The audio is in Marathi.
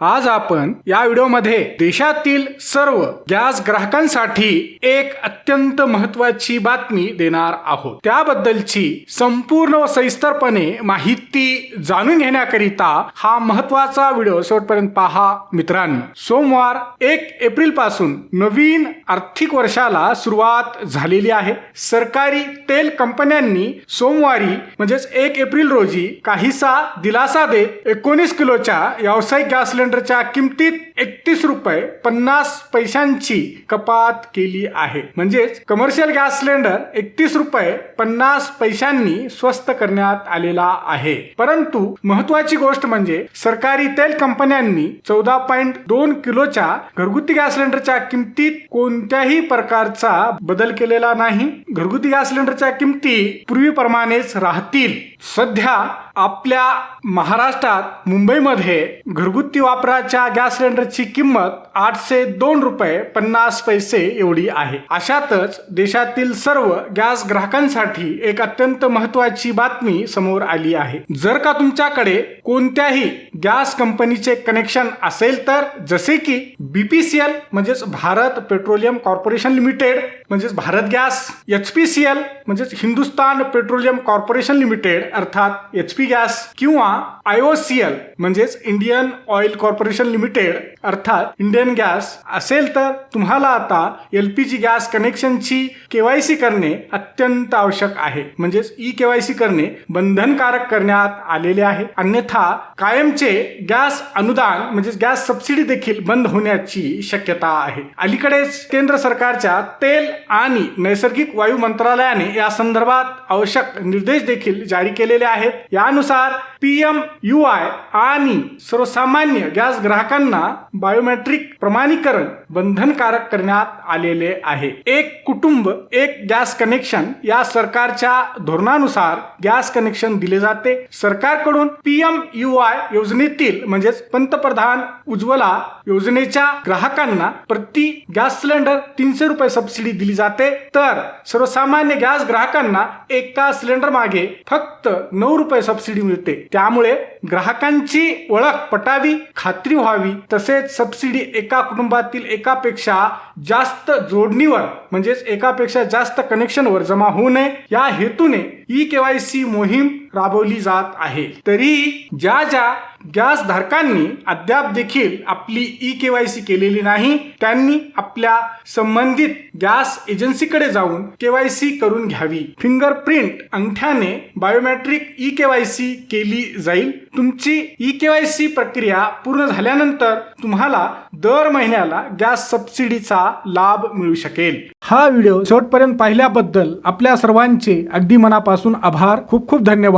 आज आपण या व्हिडिओमध्ये देशातील सर्व गॅस ग्राहकांसाठी एक अत्यंत महत्वाची बातमी देणार आहोत. त्याबद्दलची संपूर्ण व सविस्तरपणे माहिती जाणून घेण्याकरिता हा महत्त्वाचा व्हिडिओ शेवटपर्यंत पहा मित्रांनो. सोमवार एक एप्रिलपासून नवीन आर्थिक वर्षाला सुरुवात झालेली आहे. सरकारी तेल कंपन्यांनी सोमवारी म्हणजेच एक एप्रिल रोजी काहीसा दिलासा देत एकोणीस किलोच्या व्यावसायिक गॅस सिलेंडरच्या किमतीत एकतीस रुपये पन्नास पैशांची कपात केली आहे. म्हणजेच कमर्शियल गॅस सिलेंडर एकतीस रुपये पन्नास पैशांनी स्वस्त करण्यात आलेला आहे. परंतु महत्वाची गोष्ट म्हणजे सरकारी तेल कंपन्यांनी चौदा पॉईंट दोन किलोच्या घरगुती गॅस सिलेंडरच्या किमतीत कोणत्याही प्रकारचा बदल केलेला नाही. घरगुती गॅस सिलेंडरच्या किमती पूर्वीप्रमाणेच राहतील. सध्या आपल्या महाराष्ट्रात मुंबईमध्ये घरगुती वापराच्या गॅस सिलेंडरची किंमत आठशे दोन रुपये पन्नास पैसे एवढी आहे. अशातच देशातील सर्व गॅस ग्राहकांसाठी एक अत्यंत महत्वाची बातमी समोर आली आहे. जर का तुमच्याकडे कोणत्याही गॅस कंपनीचे कनेक्शन असेल तर जसे की बीपीसीएल म्हणजेच भारत पेट्रोलियम कॉर्पोरेशन लिमिटेड म्हणजेच Bharat gas H P C L म्हणजेच हिंदुस्तान पेट्रोलियम कॉर्पोरेशन लिमिटेड अर्थात एच पी गॅस किंवा आय ओ सी एल म्हणजेच इंडियन ऑइल कॉर्पोरेशन लिमिटेड अर्थात इंडियन गॅस. असेल तर तुम्हाला आता एल पी जी गॅस कनेक्शनची केवायसी करणे अत्यंत आवश्यक आहे. म्हणजेच ई केवायसी करणे बंधनकारक करण्यात आलेले आहे. अन्यथा कायमचे गॅस अनुदान म्हणजेच गॅस सबसिडी देखील बंद होण्याची शक्यता आहे. अलीकडेच केंद्र सरकारच्या तेल आणि नैसर्गिक वायू मंत्रालयाने या संदर्भात आवश्यक निर्देश देखील जारी केलेले आहेत. यानुसार पी एम यू आय आणि सर्वसामान्य गॅस ग्राहकांना बायोमेट्रिक प्रमाणीकरण बंधनकारक करण्यात आलेले आहे. एक कुटुंब एक गॅस कनेक्शन या सरकारच्या धोरणानुसार गॅस कनेक्शन दिले जाते. सरकारकडून पी एम यू आय योजनेतील म्हणजेच पंतप्रधान उज्ज्वला योजनेच्या ग्राहकांना प्रति गॅस सिलेंडर तीनशे रुपये सबसिडी दिली जाते. तर सर्वसामान्य गॅस ग्राहकांना एका सिलेंडर मागे फक्त नऊ रुपये सबसिडी मिळते. त्यामुळे ग्राहकांची ओळख पटावी खात्री व्हावी. तसेच सबसिडी एका कुटुंबातील एकापेक्षा जास्त जोडणीवर म्हणजेच एकापेक्षा जास्त कनेक्शनवर जमा होऊ नये. या हेतूने ई केवायसी मोहीम राबवली जात आहे. तरी ज्या ज्या गॅस धारकांनी अद्याप देखील आपली ई केवायसी केलेली नाही त्यांनी आपल्या संबंधित गॅस एजन्सीकडे जाऊन केवायसी करून घ्यावी. फिंगरप्रिंट अंगठ्याने बायोमेट्रिक ई केवायसी केली जाईल. तुमची ई केवायसी प्रक्रिया पूर्ण झाल्यानंतर तुम्हाला दर महिन्याला गॅस सबसिडीचा लाभ मिळू शकेल. हा व्हिडिओ शेवटपर्यंत पाहिल्याबद्दल आपल्या सर्वांचे अगदी मनापासून आभार. खूप खूप धन्यवाद.